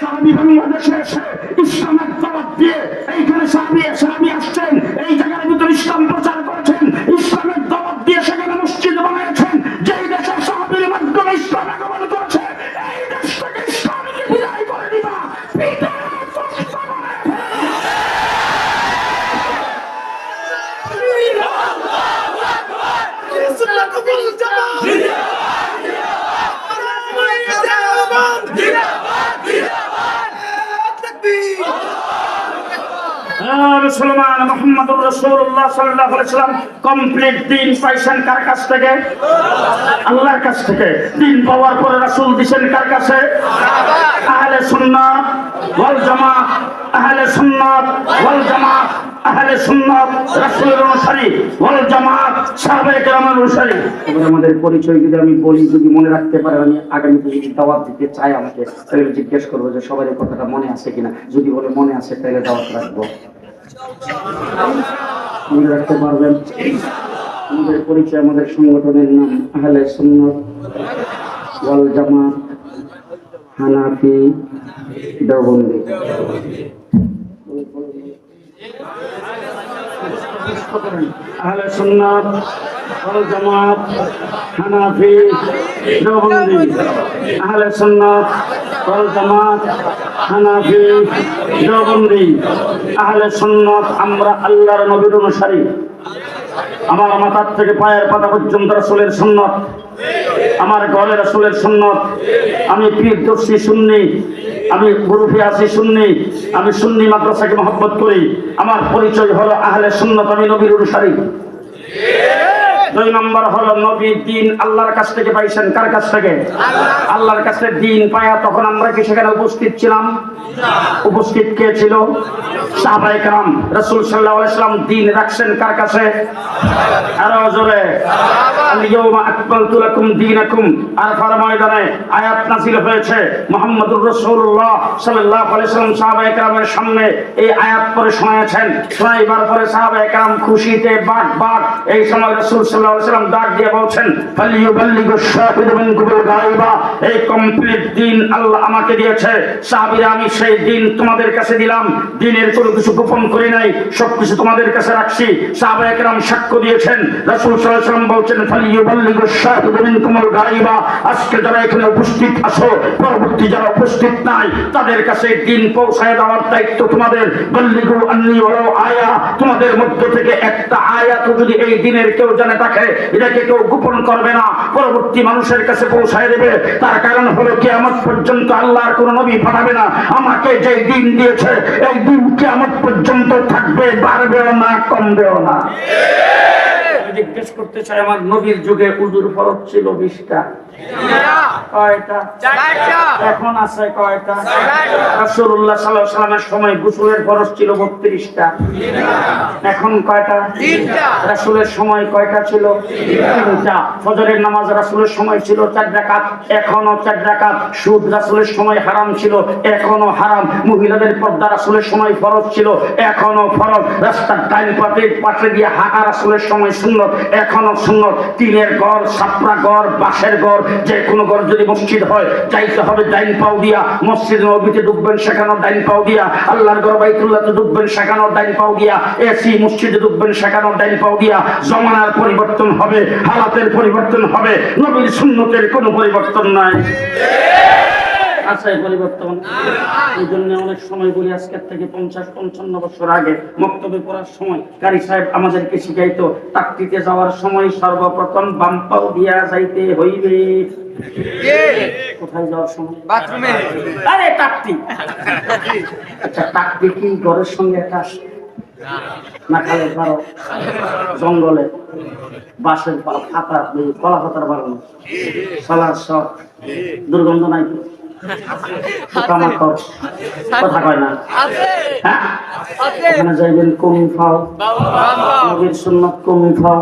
সাহাবি বাংলাদেশে এসে ইসলামের দাওয়াত দিয়ে এইখানে সাহাবি সাহাবি আসছেন, এই জায়গার ভিতরে ইসলাম প্রচার করেছেন, ইসলামের দাওয়াত দিয়ে সেখানে মসজিদ বানিয়েছেন, যেই দেশে সাহাবির মাধ্যমে ইসলাম আগমন করেছে পিতা সাল্লাহ কমপ্লিট দিন কার কাছ থেকে? আল্লাহর কাছ থেকে। কার কাছে? জামাত আহলে জামাত আহলে অনুসারী আমাদের পরিচয় যদি আমি বলি, যদি মনে রাখতে পারে আমি আগামীতে যদি দাওয়াত দিতে চাই আমাকে, তাহলে জিজ্ঞেস করব যে সবার এই কথাটা মনে আছে কিনা। যদি বলে মনে আছে, তাহলে দাওয়াত রাখব। মনে রাখতে পারবেন। আমাদের পরিচয়, আমাদের সংগঠনের নাম আহলে সুন্নাত হানাফি দেওবন্দি। আহলে সুন্নাত ওয়াল জামাত হানাফি দেওবন্দি। আহলে সুন্নাত জামাত, হানাফি আমরা আল্লাহর নবীর অনুসারী। আমার মাথার থেকে পায়ের পাতা পর্যন্ত রাসূলের সুন্নাত। আমার ঘরে রাসূলের সুন্নাত। আমি পীর দর্শী সুন্নি। আমি গ্রুপে আছি, সুন্নি। আমি সুন্নি মাদ্রাসাকে মহব্বত করি। আমার পরিচয় হলো আহলে সুন্নাত, আমি নবীর অনুসারী। দুই নম্বর হলো নবী দিন আল্লাহর কাছ থেকে পাইছেন কার কাছ থেকে? আল্লাহর কাছে দিন পায়া তখন আমরা কি সেখানে উপস্থিত ছিলাম? উপস্থিত কে ছিল? সাহাবাই রসুল সাল্লাহ ইসলাম দিন রাখছেন কার কাছে? আরও জোরে। ময়দানে আয়াত হয়েছে। সাহাবায়ে সামনে এই আয়াত পরে কেরাম খুশিতে বাক বাক এই সময় রাসূল সাল্লাম ডাক দিয়ে বলছেন এই কমপ্লিট দিন আল্লাহ আমাকে দিয়েছে। সাহাবীরা, আমি সেই দিন তোমাদের কাছে দিলাম। দিনের কোনো কিছু গোপন করি নাই, সবকিছু তোমাদের কাছে রাখছি। সাহাবায়ে কেরাম সাক্ষ্য দিয়েছেন। রাসূল বলছেন, ফালিয়ুবাল্লিগু শাহিদু মিনকুমুল গায়বা আজকে যারা এখানে উপস্থিত আছো, পরবর্তী যারা উপস্থিত নাই, তাদের কাছে দিন পৌঁছায় দেওয়ার দায়িত্ব তোমাদের। বল্লিগু আন্নি আয়া, তোমাদের মধ্য থেকে একটা আয়াত যদি এই দিনের কেউ জানে থাকে, এটাকে কেউ গোপন করবে না। পরবর্তী মানুষের কাছে পৌঁছায় দেবে। তার কারণ হলো কিয়ামত পর্যন্ত আল্লাহর কোন নবী পাঠাবে না। আমাকে যে দিন দিয়েছে, এই দিন কি আমার পর্যন্ত থাকবে, বাড়বেও না, কমবেও না। জিজ্ঞেস করতে চাই, আমার নবীর যুগে উজুর ফরজ ছিল বিশটা। কয়টা? এখন আছে কয়টা? রাসূলুল্লাহ সাল্লাল্লাহু আলাইহি সাল্লামের সময় গোসলের ফরজ ছিল 32টা এখন কয়টা? তিনটা। রাসূলের সময় কয়টা ছিল? তিনটা। ফজরের নামাজ রাসূলের সময় ছিল চার রাকাত এখনও চার রাকাত। সুদ রাসূলের সময় হারাম ছিল এখনও হারাম। মহিলাদের পর্দা রাসূলের সময় ফরজ ছিল এখনও ফরজ। রাস্তার ডাইন পাশে পাশে দিয়ে হাঁটা রাসূলের সময় সুন্নত এখনও সুন্নত। টিনের ঘর সাপড়া ঘর বাঁশের ঘর যে কোনো ঘর যদি মসজিদ হয় চাইতে হবে ডাইন পাও দিয়া। মসজিদ নবীতে ঢুকবেন সেখানেও ডাইন পাও দিয়া। আল্লাহর ঘর বাইতুল্লাহতে ঢুকবেন সেখানেও ডাইন পাও দিয়া। এসি মসজিদে ঢুকবেন সেখানেও ডাইন পাও দিয়া। জমানার পরিবর্তন হবে, হালাতের পরিবর্তন হবে। নবীর সুন্নতের কোনো পরিবর্তন নাই। আছে পরিবর্তন। এই জন্য অনেক সময় বলি আজকের থেকে পঞ্চাশ পঞ্চান্ন বছর আগে বক্তব্য পড়ার সময় কারি সাহেব আমাদেরকে শিখাইতো তাকতিতে যাওয়ার সময় সর্বপ্রথম বাম্পাও দিয়া যাইতে হইবে। কোথায় যাওয়ার সময়? বাথরুমে। আরে টাকতি আচ্ছা টাকতি কি ঘরের সঙ্গে একটা না পারো জঙ্গলে। বাঁশের পা- পাতা কলা পাতার বাড়ানো সলার সব দুর্গন্ধ নাই কথা না হ্যাঁ? যাইবেন ফাও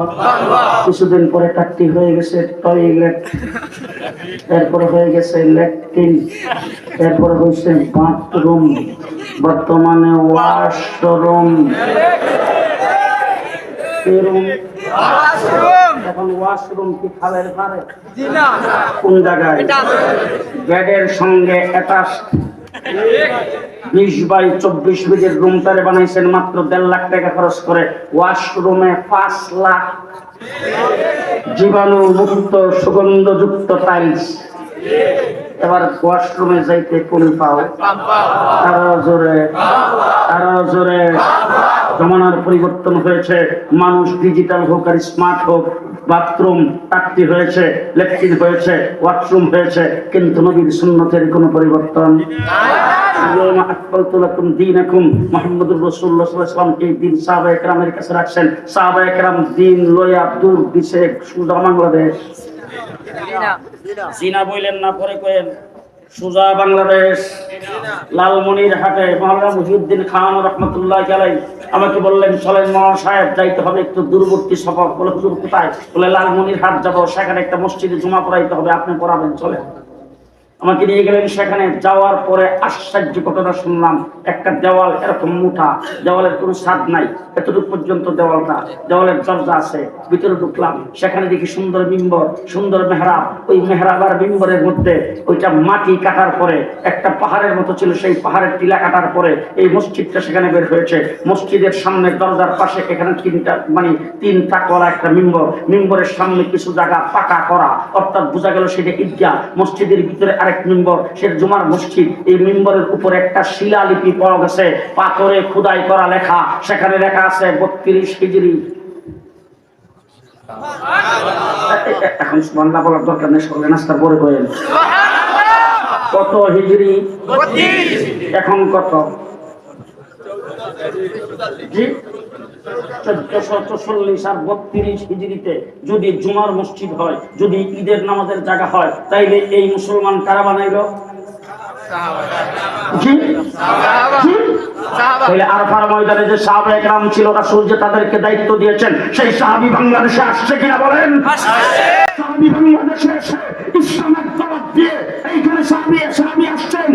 কিছুদিন পরে টাকটি হয়ে গেছে টয়লেট এরপরে হয়ে গেছে ল্যাট্রিন এরপরে হয়েছে বাথরুম। বর্তমানে ওয়াশরুম। রুম বাথরুম এখন ওয়াশরুম কি খালের পারে কোন জায়গায়? এটা সঙ্গে অ্যাটাচ। বিশ বাই চব্বিশ রুমটারে বানাইছেন মাত্র দেড় লাখ টাকা খরচ করে। ওয়াশরুমে পাঁচ লাখ। জীবাণু মুক্ত সুগন্ধযুক্ত টাইলস এবার ওয়াশরুমে যাইতে কোন পাও। জোরে জোরে। জমানার পরিবর্তন হয়েছে, মানুষ ডিজিটাল হোক আর স্মার্ট হোক বাথরুম টাকটি হয়েছে লেট্রিন হয়েছে ওয়াশরুম হয়েছে, কিন্তু নবীর সুন্নতের কোনো পরিবর্তন। বাংলাদেশ। জিনা। বইলেন না পরে কয়েন সুজা বাংলাদেশ, লালমনির হাটে মহল্লা মুহিউদ্দিন খান রহমতুল্লাহ আলাই আমাকে বললেন চলেন মহা সাহেব, যাইতে হবে একটু দূরবর্তী সফর। বলে, হুজুর, কোথায়? বলে, লালমনির হাট যাব, সেখানে একটা মসজিদে জমা পড়াইতে হবে, আপনি পড়াবেন, চলেন। আমাকে নিয়ে গেলেন সেখানে। যাওয়ার পরে আশ্চর্য ঘটনা শুনলাম, একটা দেওয়াল এরকম মোটা, দেওয়ালের কোনো স্বাদ নাই, এতটুকু পর্যন্ত দেওয়ালটা, দেওয়ালের দরজা আছে, ভিতরে ঢুকলাম, সেখানে দেখি সুন্দর মিম্বর, সুন্দর মেহরাব, ওই মেহরাব আর মিম্বরের মধ্যে ওইটা মাটি কাটার পরে, একটা পাহাড়ের মতো ছিল, সেই পাহাড়ের টিলা কাটার পরে এই মসজিদটা সেখানে বের হয়েছে। মসজিদের সামনে দরজার পাশে এখানে তিনটা মানে তিন তাকওয়ালা একটা মিম্বর। মিম্বরের সামনে কিছু জায়গা পাকা করা, অর্থাৎ বোঝা গেল সেটা ঈদগাহ। মসজিদের ভিতরে আরেক মিম্বর সেটা জুমার মসজিদ। এই মিম্বরের উপর একটা শিলালিপি পাওয়া গেছে পাথরে খুদাই করা লেখা। সেখানে লেখা আছে বত্রিশ হিজড়ি। এখন সুবহানাল্লাহ বলার দরকার নেই সকালে নাস্তার পরে করেন কত হিজড়ি? এখন কত? জি? চোদ্দশো চল্লিশ আর বত্রিশ হিজড়িতে যদি জুমার মসজিদ হয় যদি ঈদের নামাজের জায়গা হয় তাইলে এই মুসলমান কারা বানাইল? আরফার ময়দানে যে সাহাবা একরাম ছিল রাসূল যে তাদেরকে দায়িত্ব দিয়েছেন সেই সাহাবী বাংলাদেশে আসছে কিনা বলেন? সাহাবী বাংলাদেশে এসে ইসলামের দাওয়াত দিয়ে এইখানে সাহাবী সাহাবী আসছেন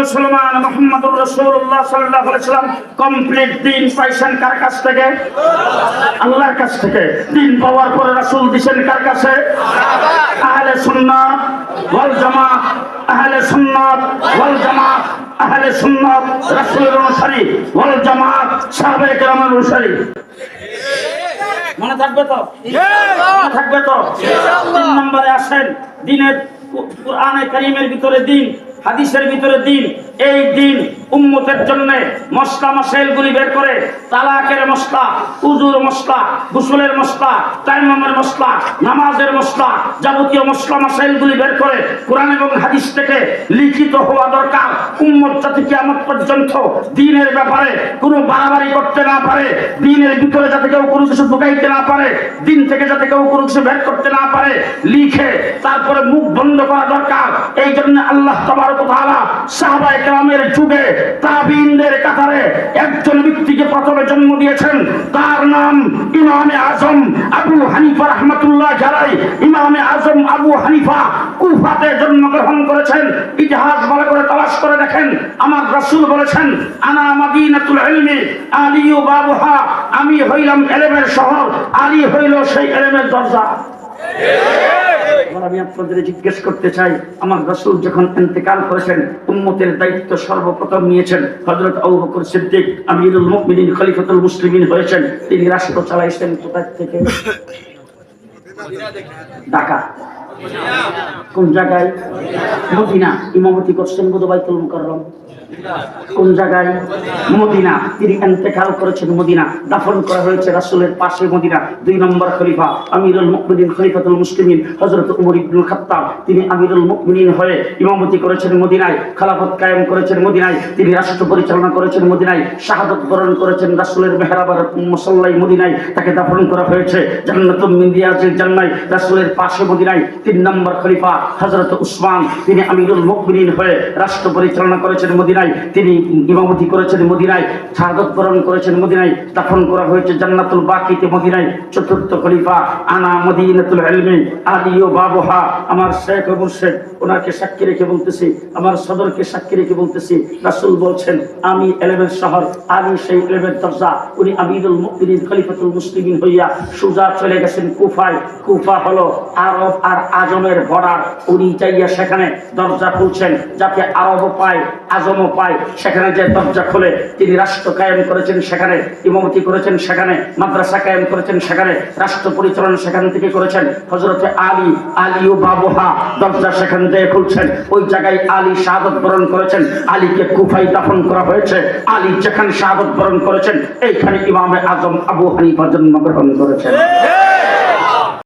মুসলমান সাল্লাল্লাহু সাল্লাম কমপ্লিট দিন পাইছেন কার কাছ থেকে? আল্লাহর কাছ থেকে। দিন পাওয়ার পরে রাসূল কার কাছে? আহলে সুন্নাত জামাত আহলে সুন্নাত ওয়াল জামাত আহলে সুন্নাত রাসূলের অনুসারী ওয়াল জামাত সাহাবায়ে কেরামের অনুসারী। মনে থাকবে তো? মনে থাকবে তো? তিন নম্বরে আসেন দিনের কোরআনে কারিমের ভিতরে দিন হাদিসের ভিতরে দিন, এই দিন উম্মতের জন্য মশলা মাসাইল গুলি বের করে, তালাকের মশলা, উজুর মশলা, গুসলের মশলা, তাইমামের মশলা, নামাজের মশলা যাবতীয় মশলা মাসাইল গুলি বের করে কোরআন এবং হাদিস থেকে লিখিত হওয়া দরকার। উম্মত যাতে কিয়ামত পর্যন্ত দিনের ব্যাপারে কোনো বাড়াবাড়ি করতে না পারে, দিনের ভিতরে যাতে কেউ কোনো কিছু ঢুকাইতে না পারে, দিন থেকে যাতে কেউ কোনো কিছু বের করতে না পারে, লিখে তারপরে মুখ বন্ধ করা দরকার। এই জন্য আল্লাহ যুগে তাবিইনদের কাতারে একজন ব্যক্তিকে প্রথমে জন্ম দিয়েছেন। তার নাম ইমামে আজম আবু হানিফা ইমামে আজম আবু হানিফা কুফাতে জন্মগ্রহণ করেছেন। ইতিহাস ভালো করে তালাশ করে দেখেন। আমার রাসূল বলেছেন, আনা মাদিনাতুল বাবুহা, আমি হইলাম এলেমের শহর, আলী হইল সেই এলেমের দরজা। আমি আপনাদের জিজ্ঞেস করতে চাই, আমার রাসূল যখন ইন্তেকাল করেছেন, উম্মতের দায়িত্ব সর্বপ্রথম নিয়েছেন হযরত আবু বকর সিদ্দিক, আমিরুল মুমিনিন, খলিফাতুল মুসলিমিন হয়েছেন। তিনি রাষ্ট্র চালাইছেন কোথায় থেকে? ঢাকা। কোন জায়গায়? মদিনা। ইমামতি করছেন বোধবাইতুল মুকাররম। কোন জায়গায়? মদিনা। তিনি এন্তেকাল করেছেন মদিনা। দাফন করা হয়েছে রাসূলের পাশে মদিনা। দুই নম্বর খলিফা আমিরুল মুকমিনিন খলিফাতুল মুসলিমিন, হযরত উমর ইবনুল খাত্তাব। তিনি আমিরুল মুকমিনিন হয়ে ইমামতি করেছেন মদিনায়, খেলাফত কায়েম করেছেন মদিনায়। তিনি রাষ্ট্র পরিচালনা করেছেন মদিনায়, শাহাদত বরণ করেছেন রাসুলের মেহরাবার মুসল্লাই মদিনায়। তাকে দাফন করা হয়েছে জান্নাতুম মিন রিয়াজিল জান্নাহ রাসূলের পাশে মদিনায়। তিন নম্বর খলিফা হজরত উসমান। তিনি আমিরুল মুকমিনিন হয়ে রাষ্ট্র পরিচালনা করেছেন মদিনায়। মদিনায়, তিনি ইমামতি করেছেন মদিনায়, শাহাদত বরণ করেছেন মদিনায়, দাফন করা হয়েছে জান্নাতুল বাকিতে মদিনায়। চতুর্থ খলিফা, আনা মদিনাতুল ইলমি, আলী ও বাবহা, আমার শেখ ও মুর্শেদ, ওনাকে সাক্ষী রেখে বলতেছি, আমার সদরকে সাক্ষী রেখে বলতেছি, রাসূল বলছেন, আমি এলেমের শহর আমি সেই এলেমের দরজা, উনি আমিরুল মুকমিনিন খলিফাতুল মুসলিমিন হইয়া সুজা চলে গেছেন কুফায়। কুফা হলো আরব আর আজমের বর্ডার। উনি যাইয়া সেখানে দরজা খুলছেন, যাতে আরবও পায়, আজমও পায় সেখানে যে দরজা খুলে, তিনি রাষ্ট্র কায়েম করেছেন সেখানে, ইমামতি করেছেন সেখানে, মাদ্রাসা কায়েম করেছেন সেখানে, রাষ্ট্র পরিচালন সেখান থেকে করেছেন। হজরতে আলী আলী ও বাবুহা দরজা সেখান থেকে খুলছেন। ওই জায়গায় আলী শাহাদত বরণ করেছেন। আলীকে কুফাই দাফন করা হয়েছে। আলী যেখানে শাহাদত বরণ করেছেন, এইখানে ইমামে আজম আবু হানিফা জন্মগ্রহণ করেছেন।